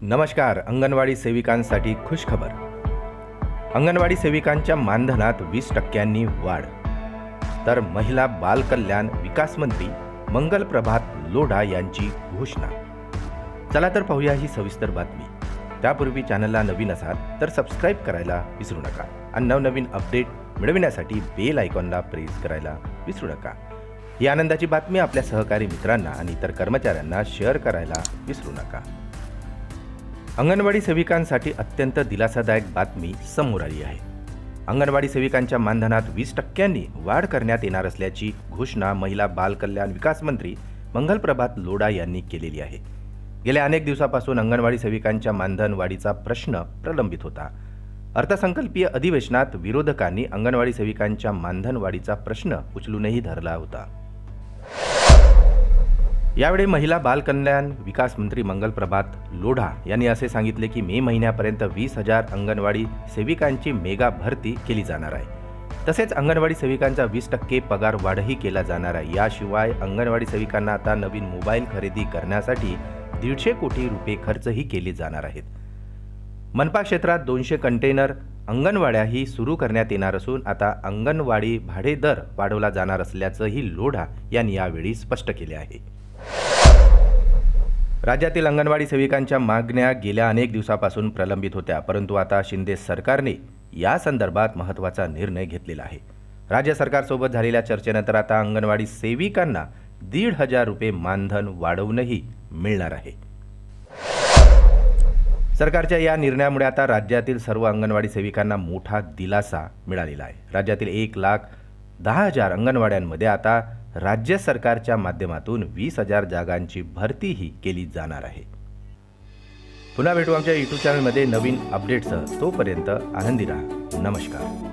नमस्कार अंगणवाडी सेविकांसाठी खुशखबर. अंगणवाडी सेविकांच्या मानधनात वीस टक्क्यांनी वाढ. तर महिला बाल कल्याण विकास मंत्री मंगल प्रभात लोढा यांची घोषणा. चला तर पाहूया ही सविस्तर बातमी. त्यापूर्वी चॅनलला नवीन असाल तर सबस्क्राईब करायला विसरू नका. आणि नवनवीन अपडेट मिळविण्यासाठी बेल आयकॉनला प्रेस करायला विसरू नका. ही आनंदाची बातमी आपल्या सहकारी मित्रांना आणि इतर कर्मचाऱ्यांना शेअर करायला विसरू नका. अंगणवाडी सेविकांसाठी अत्यंत दिलासादायक बातमी समोर आली आहे. अंगणवाडी सेविकांच्या मानधनात वीस टक्क्यांनी वाढ करण्यात येणार असल्याची घोषणा महिला बाल कल्याण विकास मंत्री मंगलप्रभात लोडा यांनी केलेली आहे. गेल्या अनेक दिवसापासून अंगणवाडी सेविकांच्या मानधन वाढीचा प्रश्न प्रलंबित होता. अर्थसंकल्पीय अधिवेशनात विरोधकांनी अंगणवाडी सेविकांच्या मानधनवाढीचा प्रश्न उचलूनही धरला होता. यावेळी महिला बालकल्याण विकास मंत्री मंगल प्रभात लोढा यांनी असे सांगितले की मे महिन्यापर्यंत वीस हजार अंगणवाडी सेविकांची मेगा भरती केली जाणार आहे. तसेच अंगणवाडी सेविकांचा वीस टक्के पगार वाढही केला जाणार आहे. याशिवाय अंगणवाडी सेविकांना आता नवीन मोबाईल खरेदी करण्यासाठी दीडशे कोटी रुपये खर्चही केले जाणार आहेत. मनपा क्षेत्रात दोनशे कंटेनर अंगणवाड्याही सुरू करण्यात येणार असून आता अंगणवाडी भाडे दर वाढवला जाणार असल्याचंही लोढा यांनी यावेळी स्पष्ट केले आहे. राज्यातील अंगणवाडी सेविकांच्या मागण्या गेल्या अनेक दिवसापासून प्रलंबित होत्या परंतु आता शिंदे सरकारने या संदर्भात महत्त्वाचा निर्णय घेतलेला आहे. राज्य सरकारसोबत झालेल्या चर्चेनंतर आता अंगणवाडी सेविकांना दीड हजार रुपये मानधन वाढवूनही मिळणार आहे. सरकारच्या या निर्णयामुळे आता राज्यातील सर्व अंगणवाडी सेविकांना मोठा दिलासा मिळालेला आहे. राज्यातील एक लाख दहा हजार अंगणवाड्यांमध्ये आता राज्य सरकारच्या माध्यमातून वीस हजार जागांची भरतीही केली जाणार आहे. पुन्हा भेटू आमच्या यूट्यूब चॅनलमध्ये नवीन अपडेट्स तोपर्यंत आनंदी राहा. नमस्कार.